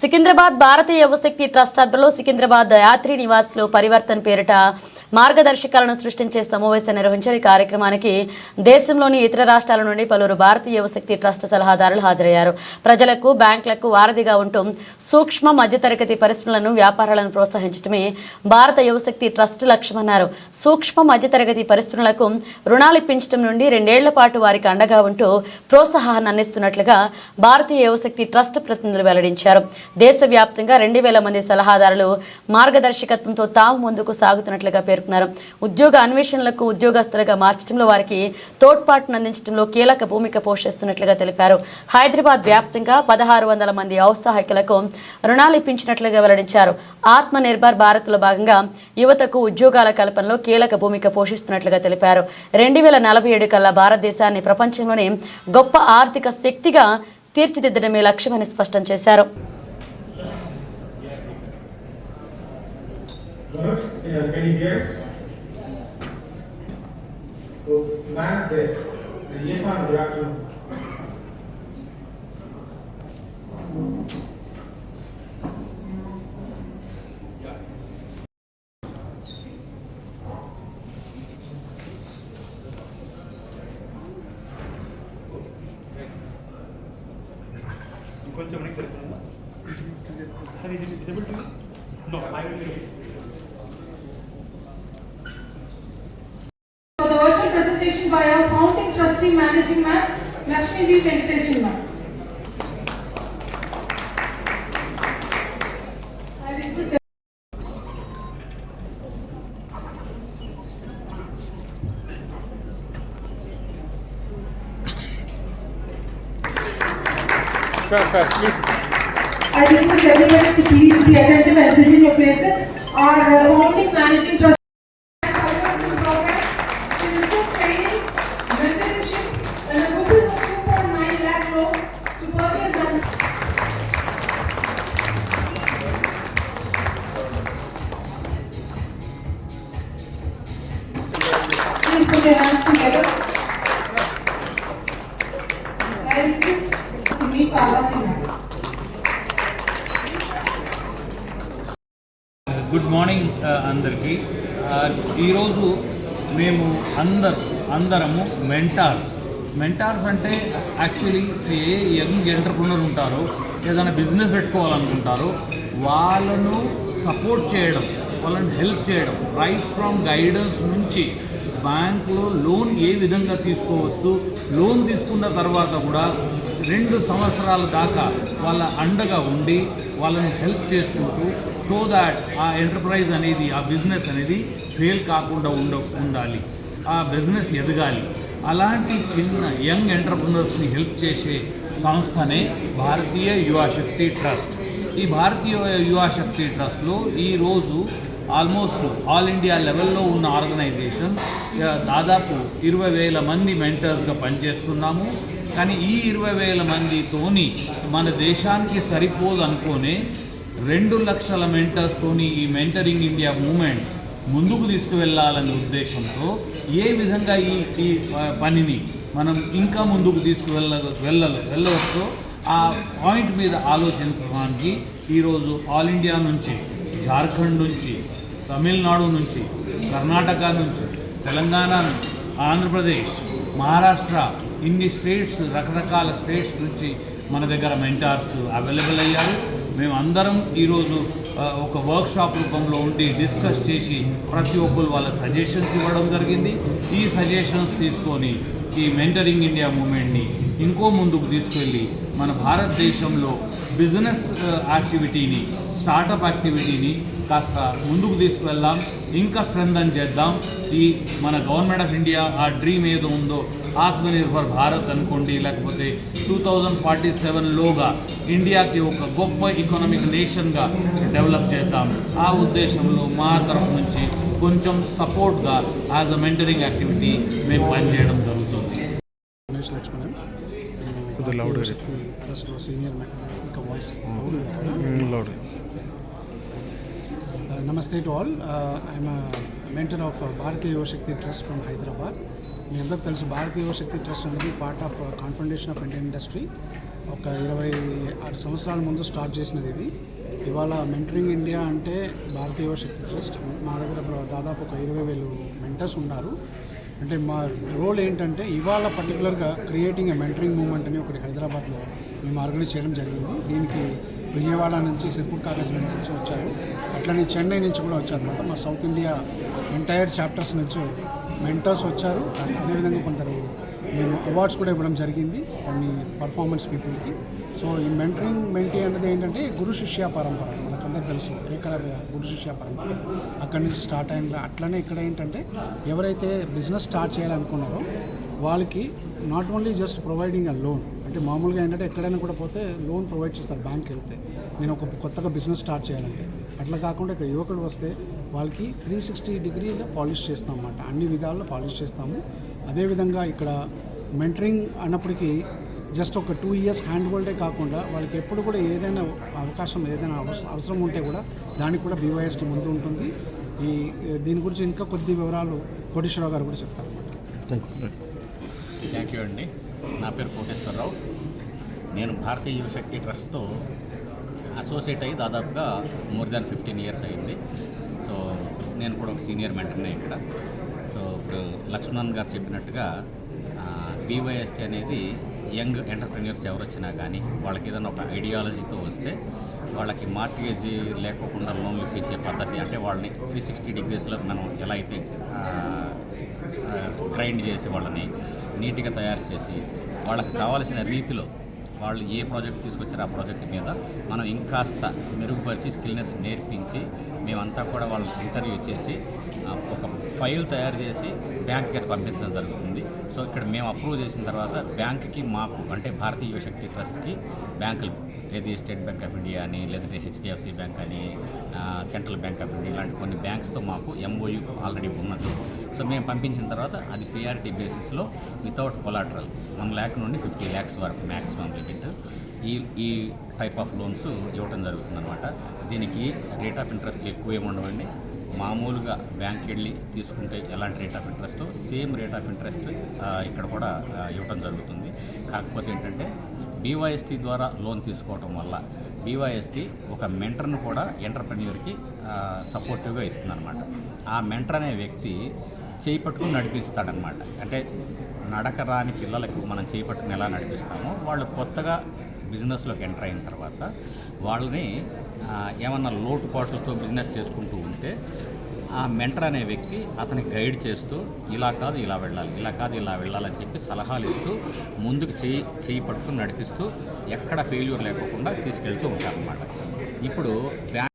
సికింద్రాబాద్ భారతీయ Yuvashakti trust ఆధ్వర్యంలో సికింద్రాబాద్ యాత్రి నివాస్లో పరివర్తన్ పేరిట మార్గదర్శకాలను సృష్టించే సమావేశం నిర్వహించారు. ఈ కార్యక్రమానికి దేశంలోని ఇతర రాష్ట్రాల నుండి పలువురు భారతీయ యువశక్తి ట్రస్ట్ సలహాదారులు హాజరయ్యారు. ప్రజలకు బ్యాంకులకు వారధిగా ఉంటూ సూక్ష్మ మధ్యతరగతి పరిశ్రమలను వ్యాపారాలను ప్రోత్సహించడమే భారత యువశక్తి ట్రస్ట్ లక్ష్యమన్నారు. సూక్ష్మ మధ్యతరగతి పరిశ్రమలకు రుణాలు ఇప్పించడం నుండి రెండేళ్ళ పాటు వారికి అండగా ఉంటూ ప్రోత్సాహాన్ని అందిస్తున్నట్లుగా భారతీయ యువశక్తి ట్రస్ట్ ప్రతినిధులు వెల్లడించారు. దేశవ్యాప్తంగా రెండు వేల మంది సలహాదారులు మార్గదర్శకత్వంతో తాము ముందుకు సాగుతున్నట్లుగా పేర్కొన్నారు. ఉద్యోగ అన్వేషణలకు ఉద్యోగస్తులుగా మార్చడంలో వారికి తోడ్పాటును అందించడంలో కీలక భూమిక పోషిస్తున్నట్లుగా తెలిపారు. హైదరాబాద్ వ్యాప్తంగా పదహారు వందల మంది ఔత్సాహికులకు రుణాలు ఇప్పించినట్లుగా వెల్లడించారు. ఆత్మ నిర్భర్ భారత్లో భాగంగా యువతకు ఉద్యోగాల కల్పనలో కీలక భూమిక పోషిస్తున్నట్లుగా తెలిపారు. రెండు వేల నలభై ఏడు కల్లా భారతదేశాన్ని ప్రపంచంలోనే గొప్ప ఆర్థిక శక్తిగా తీర్చిదిద్దడమే లక్ష్యమని స్పష్టం చేశారు. Manoj, uh, can you hear us? Oh, man's there. Uh, Yes, ma'am, good afternoon. ఇంకొంచెం వెనక్కి తెలుసు visible to no presentation by our founding trustee managing ma'am Lakshmi V. Venkateshan ma'am. Sure, sure, please. I request everyone to please be attentive and sit in your places. Our uh, founding managing trustee good morning అందరికీ. ఈరోజు మేము అందరు అందరము mentors. Mentors అంటే actually ఏ young entrepreneur ఉంటారో ఏదైనా business పెట్టుకోవాలనుకుంటారో వాళ్ళను సపోర్ట్ చేయడం వాళ్ళని హెల్ప్ చేయడం రైట్ ఫ్రమ్ గైడెన్స్ నుంచి బ్యాంకులో లోన్ ఏ విధంగా తీసుకోవచ్చు? లోన్ తీసుకున్న తర్వాత కూడా రెండు సంవత్సరాల దాకా వాళ్ళ అండగా ఉండి వాళ్ళని హెల్ప్ చేసుకుంటూ సో దాట్ ఆ ఎంటర్ప్రైజ్ అనేది ఆ బిజినెస్ అనేది ఫెయిల్ కాకుండా ఉండ ఉండాలి. ఆ బిజినెస్ ఎదగాలి. అలాంటి చిన్న యంగ్ ఎంటర్ప్రినర్స్ని హెల్ప్ చేసే సంస్థనే భారతీయ యువశక్తి ట్రస్ట్. ఈ భారతీయ యువశక్తి ట్రస్ట్లో ఈరోజు ఆల్మోస్ట్ ఆల్ ఇండియా లెవెల్లో ఉన్న ఆర్గనైజేషన్ దాదాపు ఇరవై వేల మంది మెంటర్స్గా పనిచేస్తున్నాము. కానీ ఈ ఇరవై వేల మందితోని మన దేశానికి సరిపోదు అనుకోనే రెండు లక్షల మెంటర్స్తోని ఈ మెంటరింగ్ ఇండియా మూమెంట్ ముందుకు తీసుకువెళ్ళాలనే ఉద్దేశంతో ఏ విధంగా ఈ ఈ ప- పనిని మనం ఇంకా ముందుకు తీసుకువెళ్ళ వెళ్ళ వెళ్ళవచ్చో ఆ పాయింట్ మీద ఆలోచించడానికి ఈరోజు ఆల్ ఇండియా నుంచి జార్ఖండ్ నుంచి తమిళనాడు నుంచి కర్ణాటక నుంచి తెలంగాణ నుంచి ఆంధ్రప్రదేశ్ మహారాష్ట్ర ఇన్ని స్టేట్స్ రకరకాల స్టేట్స్ నుంచి మన దగ్గర మెంటార్స్ అవైలబుల్ అయ్యారు. మేము అందరం ఈరోజు ఒక వర్క్షాప్ రూపంలో ఉండి డిస్కస్ చేసి ప్రతి ఒక్కరు వాళ్ళ సజెషన్స్ ఇవ్వడం జరిగింది. ఈ సజెషన్స్ తీసుకొని ఈ మెంటరింగ్ ఇండియా మూమెంట్ని ఇంకో ముందుకు తీసుకెళ్ళి మన భారతదేశంలో బిజినెస్ యాక్టివిటీని స్టార్టప్ యాక్టివిటీని కాస్త ముందుకు తీసుకువెళ్దాం ఇంకా స్ట్రెంథన్ చేద్దాం. ఈ మన గవర్నమెంట్ ఆఫ్ ఇండియా ఆ డ్రీమ్ ఏదో ఉందో ఆత్మనిర్భర్ భారత్ అనుకోండి లేకపోతే టూ థౌజండ్ ఫార్టీ సెవెన్లోగా ఇండియాకి ఒక గొప్ప ఎకనామిక్ నేషన్గా డెవలప్ చేద్దాం. ఆ ఉద్దేశంలో మా తరఫు నుంచి కొంచెం సపోర్ట్గా యాజ్ అ మెంటరింగ్ యాక్టివిటీ మేము పనిచేయడం జరుగుతుంది. కొద్దిగా ట్రస్ట్ సీనియర్ ఇంకా వాయిస్ లౌడ్ నమస్తే to all. I'm mentor of Bharatiya Yuvashakti trust from Hyderabad మీ అందరికీ తెలుసు భారతీయ యువశక్తి ట్రస్ట్ అనేది part of confederation of Indian industry ఒక ఇరవై ఆరు సంవత్సరాల ముందు స్టార్ట్ చేసినది ఇది. ఇవాళ మెంటరింగ్ ఇండియా అంటే భారతీయ యువ శక్తి ట్రస్ట్ మా దగ్గర దాదాపు ఒక ఇరవై వేలు మెంటర్స్ ఉన్నారు. అంటే మా రోల్ ఏంటంటే ఇవాళ పర్టికులర్గా క్రియేటింగ్ ఎ మెంటరింగ్ మూమెంట్ అని ఒకటి హైదరాబాద్లో మేము ఆర్గనైజ్ చేయడం జరిగింది. దీనికి విజయవాడ నుంచి సిర్పూర్ కాలేజ్ నుంచి వచ్చారు. అట్లనే చెన్నై నుంచి కూడా వచ్చారు అనమాట మా సౌత్ ఇండియా ఎంటైర్ చాప్టర్స్ నుంచి మెంటర్స్ వచ్చారు. అదేవిధంగా కొందరు మేము అవార్డ్స్ కూడా ఇవ్వడం జరిగింది కొన్ని పర్ఫార్మెన్స్ పీపుల్కి. సో ఈ మెంటరింగ్ మెంటీ అనేది ఏంటంటే గురు శిష్య పరంపర. మనకందరికి తెలుసు ఇక్కడ గురు శిష్య పరంపర. అక్కడి నుంచి స్టార్ట్ అయిన అట్లనే ఇక్కడ ఏంటంటే ఎవరైతే బిజినెస్ స్టార్ట్ చేయాలనుకున్నారో వాళ్ళకి not only just providing a loan అంటే మామూలుగా ఏంటంటే ఎక్కడైనా కూడా పోతే లోన్ ప్రొవైడ్ చేస్తారు బ్యాంక్కి వెళ్తే నేను ఒక కొత్తగా బిజినెస్ స్టార్ట్ చేయాలంటే. అట్లా కాకుండా ఇక్కడ యువకులు వస్తే వాళ్ళకి త్రీ సిక్స్టీ డిగ్రీలో పాలిష్ చేస్తాం అన్నమాట అన్ని విధాల్లో పాలిష్ చేస్తాము. అదేవిధంగా ఇక్కడ మెంటరింగ్ అన్నప్పటికీ జస్ట్ ఒక టూ ఇయర్స్ హ్యాండ్ హోల్డే కాకుండా వాళ్ళకి ఎప్పుడు కూడా ఏదైనా అవకాశం ఏదైనా అవసరం అవసరం ఉంటే కూడా దానికి కూడా బీవైఎస్టీ ముందు ఉంటుంది. ఈ దీని గురించి ఇంకా కొద్ది వివరాలు కోటేశ్వరరావు గారు కూడా చెప్తారు థ్యాంక్ యూ అండి. నా పేరు కోటేశ్వరరావు. నేను భారతీయ యువశక్తి ట్రస్ట్తో అసోసియేట్ అయ్యి దాదాపుగా మోర్ దాన్ ఫిఫ్టీన్ ఇయర్స్ అయింది. సో నేను కూడా ఒక సీనియర్ మెంటర్నే ఇక్కడ. సో ఇప్పుడు లక్ష్మణ్ గారు చెప్పినట్టుగా బీవైఎస్టీ అనేది యంగ్ ఎంటర్ప్రెన్యూర్స్ ఎవరు వచ్చినా కానీ వాళ్ళకి ఏదైనా ఒక ఐడియాలజీతో వస్తే వాళ్ళకి మార్టిగేజ్ లేకోకుండా లోన్లు ఇప్పించే పద్ధతి అంటే వాళ్ళని త్రీ సిక్స్టీ డిగ్రీస్లో మనం ఎలా అయితే గ్రైండ్ చేసి వాళ్ళని నీట్గా తయారు చేసి వాళ్ళకి కావాల్సిన రీతిలో వాళ్ళు ఏ ప్రాజెక్ట్ తీసుకొచ్చారు ఆ ప్రాజెక్ట్ మీద మనం ఇంకాస్త మెరుగుపరిచి స్కిల్నెస్ నేర్పించి మేమంతా కూడా వాళ్ళని ఇంటర్వ్యూ చేసి ఒక ఫైల్ తయారు చేసి బ్యాంక్కి అది పంపించడం జరుగుతుంది. సో ఇక్కడ మేము అప్రూవ్ చేసిన తర్వాత బ్యాంక్కి మాకు అంటే భారతీయ శక్తి ట్రస్ట్కి బ్యాంకులు ఏది స్టేట్ బ్యాంక్ ఆఫ్ ఇండియా అని లేదంటే హెచ్డిఎఫ్సి బ్యాంక్ అని సెంట్రల్ బ్యాంక్ ఆఫ్ ఇండియా ఇలాంటి కొన్ని బ్యాంక్స్తో మాకు ఎంఓయూ ఆల్రెడీ ఉన్నది. సో మేము పంపించిన తర్వాత అది ప్రియారిటీ బేసిస్లో వితౌట్ కొలాటరల్ వన్ ల్యాక్ నుండి ఫిఫ్టీ ల్యాక్స్ వరకు మ్యాక్సిమం లిమిట్ ఈ ఈ టైప్ ఆఫ్ లోన్స్ ఇవ్వటం జరుగుతుందన్నమాట. దీనికి రేట్ ఆఫ్ ఇంట్రెస్ట్ ఎక్కువ ఏముండవండి మామూలుగా బ్యాంక్ వెళ్ళి తీసుకుంటే ఎలాంటి rate of interest same rate of interest ఇక్కడ కూడా ఇవ్వటం ఇవ్వడం జరుగుతుంది. కాకపోతే ఏంటంటే బీవైఎస్టీ ద్వారా లోన్ తీసుకోవడం వల్ల బీవైఎస్టీ ఒక మెంటర్ను కూడా ఎంటర్ప్రెన్యూర్కి సపోర్టివ్గా ఇస్తుందన్నమాట. ఆ మెంటర్ అనే వ్యక్తి చేయి పట్టుకుని నడిపిస్తాడనమాట అంటే నడక రాని పిల్లలకు మనం చేయి పట్టుకుని ఎలా నడిపిస్తామో వాళ్ళు కొత్తగా బిజినెస్లోకి ఎంటర్ అయిన తర్వాత వాళ్ళని ఏమన్నా లోటుపాట్లతో బిజినెస్ చేసుకుంటూ ఉంటే ఆ మెంటర్ అనే వ్యక్తి అతని గైడ్ చేస్తూ ఇలా కాదు ఇలా వెళ్ళాలి ఇలా కాదు ఇలా వెళ్ళాలని చెప్పి సలహాలు ఇస్తూ ముందుకు చేయి చేయి పట్టుకుని నడిపిస్తూ ఎక్కడ ఫెయిల్యూర్ లేకోకుండా తీసుకెళ్తూ ఉంటారన్నమాట. ఇప్పుడు బ్యాంక్